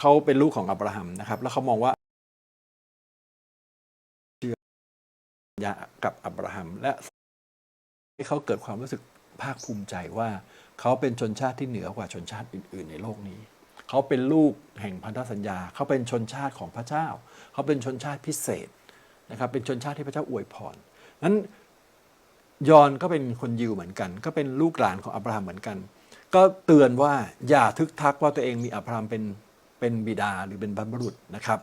เขาเป็นลูกของอับราฮัมนะครับ แล้วเขามองว่าเชื่อยากับอับราฮัม และให้เขาเกิดความรู้สึกภาคภูมิใจว่าเขาเป็นชนชาติที่เหนือกว่าชนชาติอื่น ๆ ในโลกนี้ เขาเป็นลูกแห่งพันธสัญญา เขาเป็นชนชาติของพระเจ้า เขาเป็นชนชาติพิเศษนะครับ เป็นชนชาติที่พระเจ้าอวยพรนั้นยอนก็เป็นคนยิวเหมือนกัน ก็เป็นลูกหลานของอับราฮัมเหมือนกัน ก็เตือนว่าอย่าทึกทักว่าตัวเองมีอับราฮัมเป็น เป็นบิดาหรือเป็นบรรพบุรุษนะครับ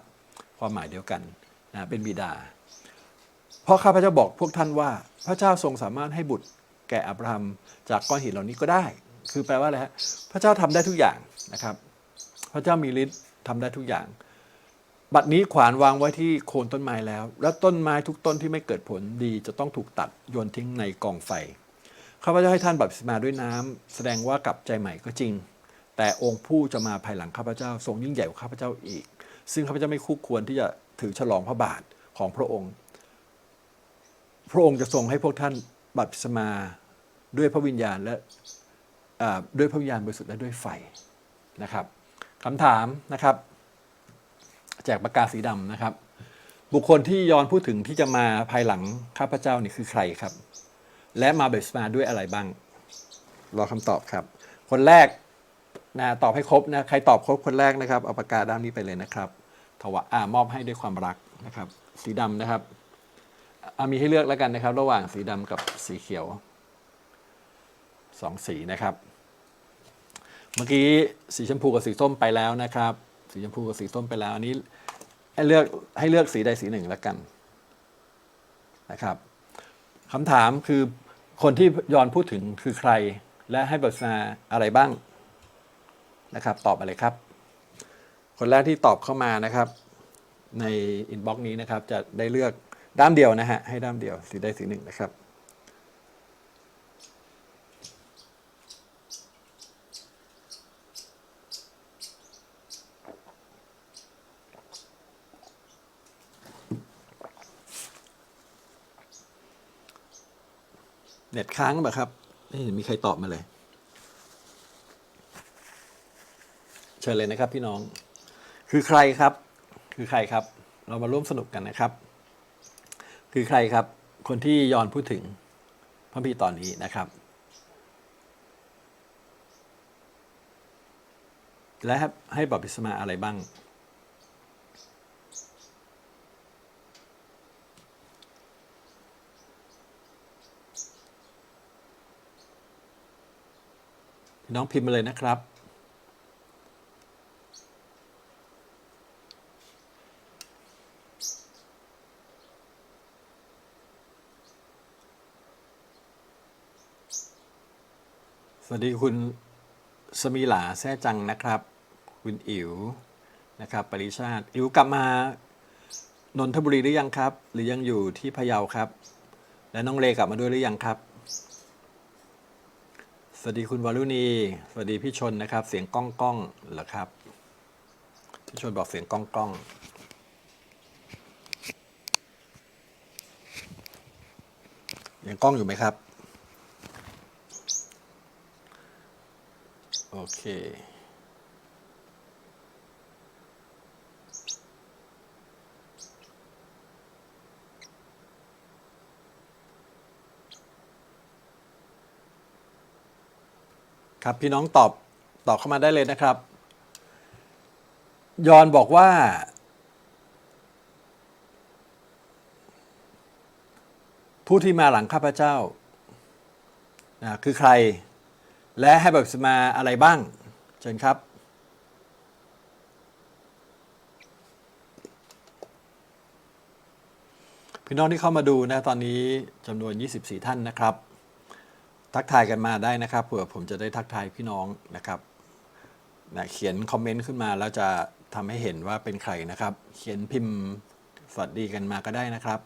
ความหมายเดียวกันนะเป็นบิดา เพราะข้าพเจ้าบอกพวกท่านว่า พระเจ้าทรงสามารถให้บุตรแก่อับราฮัมจากก้อนหินเหล่านี้ก็ได้ คือแปลว่าอะไรฮะพระเจ้าทำได้ทุกอย่างนะครับ พระเจ้ามีฤทธิ์ทำได้ทุกอย่าง บัดนี้ขวานวางไว้ที่โคนต้นไม้แล้ว และต้นไม้ทุกต้นที่ไม่เกิดผลดีจะต้องถูกตัดโยนทิ้งในกองไฟข้าพเจ้าให้ท่านบัพติศมาด้วยน้ำแสดงว่ากลับใจใหม่ก็จริง แต่องค์ผู้จะมาภายหลังข้าพเจ้าทรงยิ่งใหญ่กว่าข้าพเจ้าอีก ซึ่งข้าพเจ้าไม่คู่ควรที่จะถือฉลองพระบาทของพระองค์ พระองค์จะทรงให้พวกท่านบัพติศมาด้วยพระวิญญาณและด้วยพระวิญญาณบริสุทธิ์และด้วยไฟนะครับคำถามนะครับ แจกปากกาศสีดำนะครับ บุคคลที่ย้อนพูดถึงที่จะมาภายหลังข้าพเจ้านี่คือใครครับ และมาเบสมาด้วยอะไรบ้าง รอคำตอบครับ คนแรก นะตอบให้ครบนะใครตอบครบคนแรกนะครับเอาปากกาด้านนี้ไปเลยนะครับถวะอ่ามอบให้ด้วยความรักนะครับ สีดำนะครับมีให้เลือกแล้วกันนะครับ ระหว่างสีดำกับสีเขียวสองสีนะครับ เมื่อกี้สีชมพูกับสีส้มไปแล้วนะครับ สีชมพูกับสีส้มไปแล้วอันนี้ให้เลือกให้เลือกสีใดสีหนึ่งแล้วกันนะครับคำถามคือคนที่ยอนพูดถึงคือใคร และให้บทสนาอะไรบ้าง นะครับ ตอบมาเลยครับ คนแรกที่ตอบเข้ามานะครับ ในอินบ็อกซ์นี้นะครับ จะได้เลือกด้ามเดียวนะฮะ ให้ด้ามเดียวสีใดสีหนึ่งนะครับเน็ตค้างหรือเปล่าครับ ไม่เห็นมีใครตอบมาเลย ชิญเลยนะครับพี่น้อง คือใครครับ คือใครครับ เรามาร่วมสนุกกันนะครับ คือใครครับ คนที่ยอนพูดถึงพระพีร์ตอนนี้นะครับ และให้บัพติศมาอะไรบ้างน้องพิมพ์มาเลยนะครับ สวัสดีคุณสมีหลาแซ่จังนะครับ คุณอิ๋วนะครับ ปริชาติ อิ๋วกลับมานนทบุรีหรือยังครับ หรือยังอยู่ที่พะเยาครับ และน้องเลกลับมาด้วยหรือยังครับ สวัสดีคุณวารุณี สวัสดีพี่ชนนะครับ เสียงก้องก้องเหรอครับพี่ชนบอกเสียงก้องก้องยังก้องอยู่ไหมครับ โอเค ครับพี่น้องตอบตอบเข้ามาได้เลยนะครับ ยอนบอกว่า ผู้ที่มาหลังข้าพเจ้านะคือใคร และให้แบบสมาอะไรบ้าง เชิญครับ พี่น้องที่เข้ามาดูนะตอนนี้จำนวน 24 ท่านนะครับ ทักทายกันมาได้นะครับเผื่อผมจะได้ทักทายพี่น้องนะครับนะเขียนคอมเมนต์ขึ้นมาแล้วจะทำให้เห็นว่าเป็นใครนะครับ เขียนพิมพ์สวัสดีกันมาก็ได้นะครับ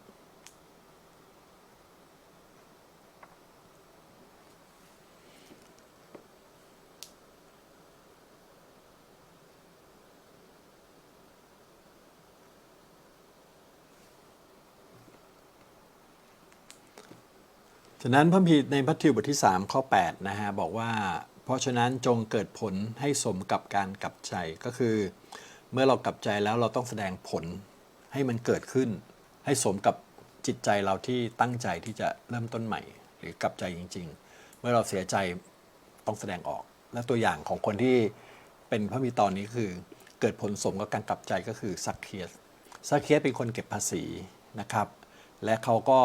ฉะนั้นพระพีในพัทธิวบทที่ 3 ข้อ 8 นะฮะ บอกว่า เพราะฉะนั้นจงเกิดผลให้สมกับการกลับใจก็คือ เมื่อเรากลับใจแล้วเราต้องแสดงผลให้มันเกิดขึ้น ให้สมกับจิตใจเราที่ตั้งใจที่จะเริ่มต้นใหม่ หรือกลับใจจริง ๆ เมื่อเราเสียใจต้องแสดงออก และตัวอย่างของคนที่เป็นพระมีตอนนี้คือ เกิดผลสมกับการกลับใจก็คือซักเคียสซักเคียสเป็นคนเก็บภาษีนะครับ และเขาก็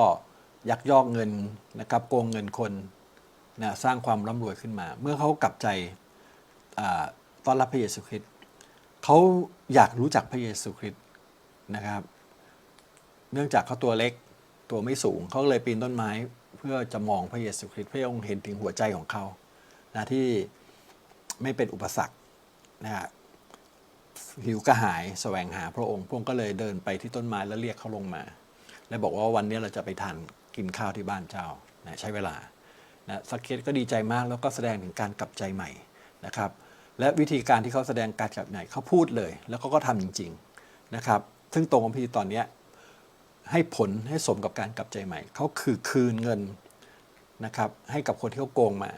ยักยอกเงินนะครับโกงเงินคนนะสร้างความร่ำรวยขึ้นมา เมื่อเขากลับใจต้อนรับพระเยซูคริสต์เขาอยากรู้จักพระเยซูคริสต์นะครับ เนื่องจากเขาตัวเล็กตัวไม่สูงเขาก็เลยปีนต้นไม้เพื่อจะมองพระเยซูคริสต์พระองค์เห็นถึงหัวใจของเขานะที่ไม่เป็นอุปสรรคนะฮะหิวกระหายแสวงหาพระองค์ พระองค์ก็เลยเดินไปที่ต้นไม้แล้วเรียกเขาลงมา และบอกว่าวันนี้เราจะไปทาน กินข้าวที่บ้านเจ้านะใช้เวลานะสักเคสก็ดีใจมากแล้วก็แสดงถึงการกลับใจใหม่นะครับ และวิธีการที่เขาแสดงการกลับใจเขาพูดเลย แล้วเขาก็ทำจริงๆนะครับ ซึ่งตรงกับพี่ตอนเนี้ยให้ผลให้สมกับการกลับใจใหม่เขาคือคืนเงินนะครับให้กับคนที่เขาโกงมา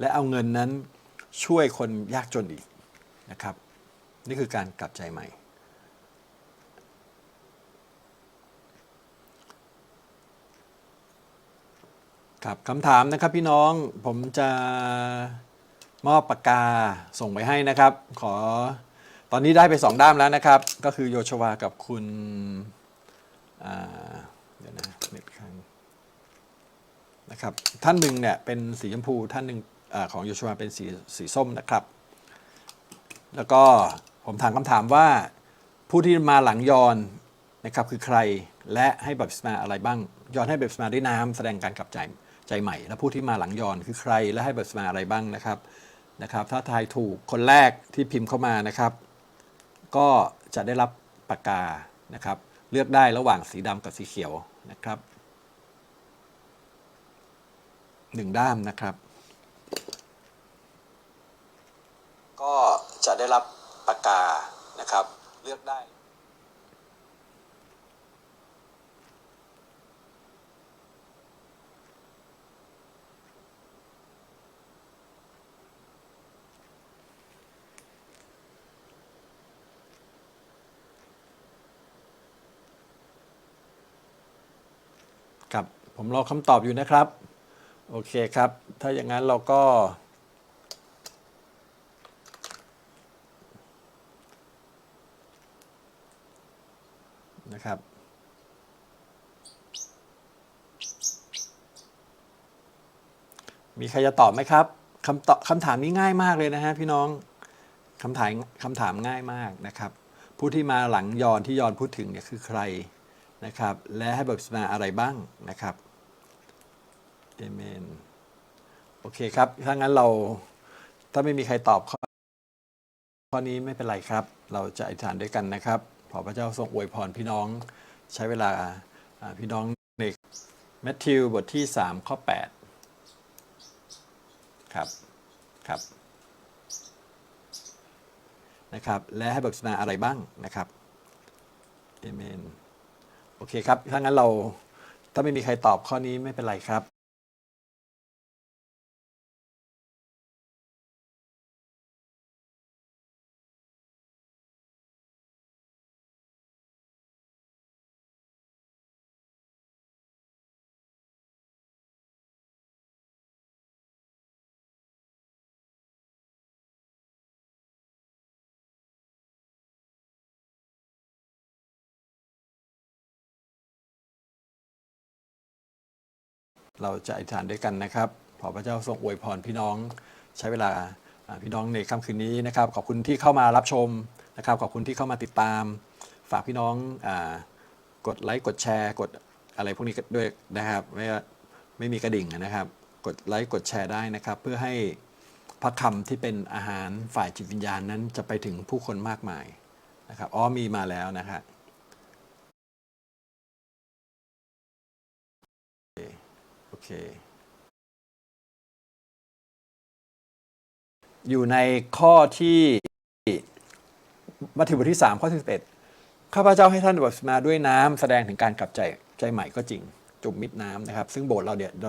และเอาเงินนั้นช่วยคนยากจนอีกนะครับ นี่คือการกลับใจใหม่ ครับคำถามนะครับพี่น้องผมจะมอบปากกาส่งไปให้นะครับ ขอตอนนี้ได้ไปสองด้ามแล้วนะครับ ก็คือโยชวากับคุณเดี๋ยวนะเน็ตค้างนะครับท่านหนึ่งเนี่ยเป็นสีชมพูท่านหนึ่งอของโยชัวเป็นสีสีส้มนะครับ แล้วก็ผมถามคำถามว่าผู้ที่มาหลังยอนนะครับคือใครและให้บัพติศมาอะไรบ้าง ยอนให้บัพติศมาด้วยน้ำแสดงการกลับใจ ใจใหม่ และผู้ที่มาหลังยอนคือใครและให้บัพติศมาอะไรบ้างนะครับนะครับถ้าทายถูกคนแรกที่พิมพ์เข้ามานะครับ ก็จะได้รับปากกานะครับ เลือกได้ระหว่างสีดำกับสีเขียวนะครับหนึ่งด้ามนะครับ ก็จะได้รับปากกานะครับ เลือกได้ ครับผมรอคำตอบอยู่นะครับ โอเคครับ ถ้าอย่างนั้นเราก็ นะครับมีใครจะตอบไหมครับคำตอบคำถามนี้ง่ายมากเลยนะฮะพี่น้องคำถามคำถามง่ายมากนะครับ ผู้ที่มาหลังยอนที่ยอนพูดถึงเนี่ยคือใคร นะครับ และให้บัพติศมาอะไรบ้างนะครับเอเมนโอเคครับ ถ้างั้นเราถ้าไม่มีใครตอบข้อข้อนี้ไม่เป็นไรครับ เราจะอธิษฐานด้วยกันนะครับ ขอพระเจ้าทรงอวยพรพี่น้องใช้เวลาพี่น้องในแมทธิวบทที่ 3 ข้อ 8 ครับครับนะครับ และให้บัพติศมาอะไรบ้างนะครับเอเมน โอเคครับ ถ้างั้นเราถ้าไม่มีใครตอบข้อนี้ไม่เป็นไรครับ เราจะอธิษฐานด้วยกันนะครับ ขอพระเจ้าทรงอวยพรพี่น้องใช้เวลาพี่น้องในค่ำคืนนี้นะครับ ขอบคุณที่เข้ามารับชมนะครับ ขอบคุณที่เข้ามาติดตาม ฝากพี่น้องอกดไลค์กดแชร์ กดอะไรพวกนี้ด้วยนะครับ ไม่ไม่มีกระดิ่งนะครับ กดไลค์กดแชร์ได้นะครับ เพื่อให้พระคำที่เป็นอาหารฝ่ายจิตวิญญาณนั้นจะไปถึงผู้คนมากมายนะครับอ๋อมีมาแล้วนะครับ โอเค อยู่ในข้อที่มัทธิวบทที่ 3 ข้อที่11ข้าพเจ้าให้ท่านบัพติศมาด้วยน้ำแสดงถึงการกลับใจใจใหม่ก็จริง จุ่มมิดน้ำนะครับ ซึ่งโบสถ์เราเดี๋ยวเ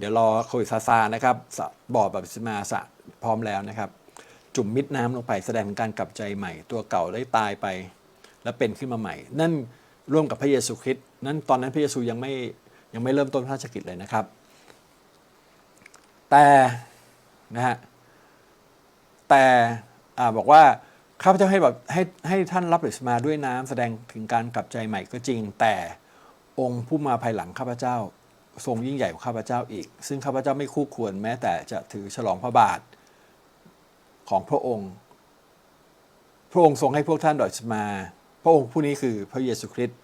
ดี๋ยวรอโควิดซาซานะครับบ่อบัพติศมาสะพร้อมแล้วนะครับ จุ่มมิดน้ำลงไปแสดงถึงการกลับใจใหม่ ตัวเก่าได้ตายไป แล้วเป็นขึ้นมาใหม่ นั่นร่วมกับพระเยซูคริสต์นั่นตอนนั้นพระเยซูยังไม่ ยังไม่เริ่มต้นพระราชกิจเลยนะครับ แต่นะฮะแต่อบอกว่าข้าพเจ้าให้แบบให้ให้ท่านรับบัพติศมาด้วยน้ำแสดงถึงการกลับใจใหม่ก็จริง แต่องค์ผู้มาภายหลังข้าพเจ้า ทรงยิ่งใหญ่กว่าข้าพเจ้าอีก ซึ่งข้าพเจ้าไม่คู่ควรแม้แต่จะถือฉลองพระบาทของพระองค์ พระองค์ทรงให้พวกท่านดอยสมา พระองค์ผู้นี้คือพระเยซูคริสต์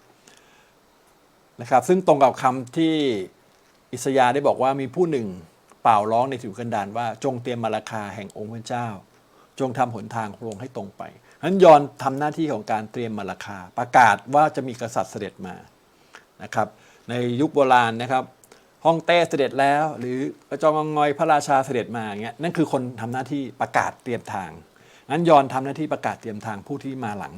นะครับซึ่งตรงกับคำที่อิสยาห์ได้บอกว่ามีผู้หนึ่งเป่าร้องในถิ่นกันดารว่าจงเตรียมมาราคาแห่งองค์พระเจ้า จงทำหนทางของพระองค์ให้ตรงไปนั้นยอนทำหน้าที่ของการเตรียมมาราคา ประกาศว่าจะมีกษัตริย์เสด็จมานะครับในยุคโบราณนะครับฮ่องเต้เสด็จแล้ว หรือกระจองงอยพระราชาเสด็จมาอย่างเงี้ยนั่นคือคนทำหน้าที่ประกาศเตรียมทางงั้นยอนทำหน้าที่ประกาศเตรียมทางผู้ที่มาหลัง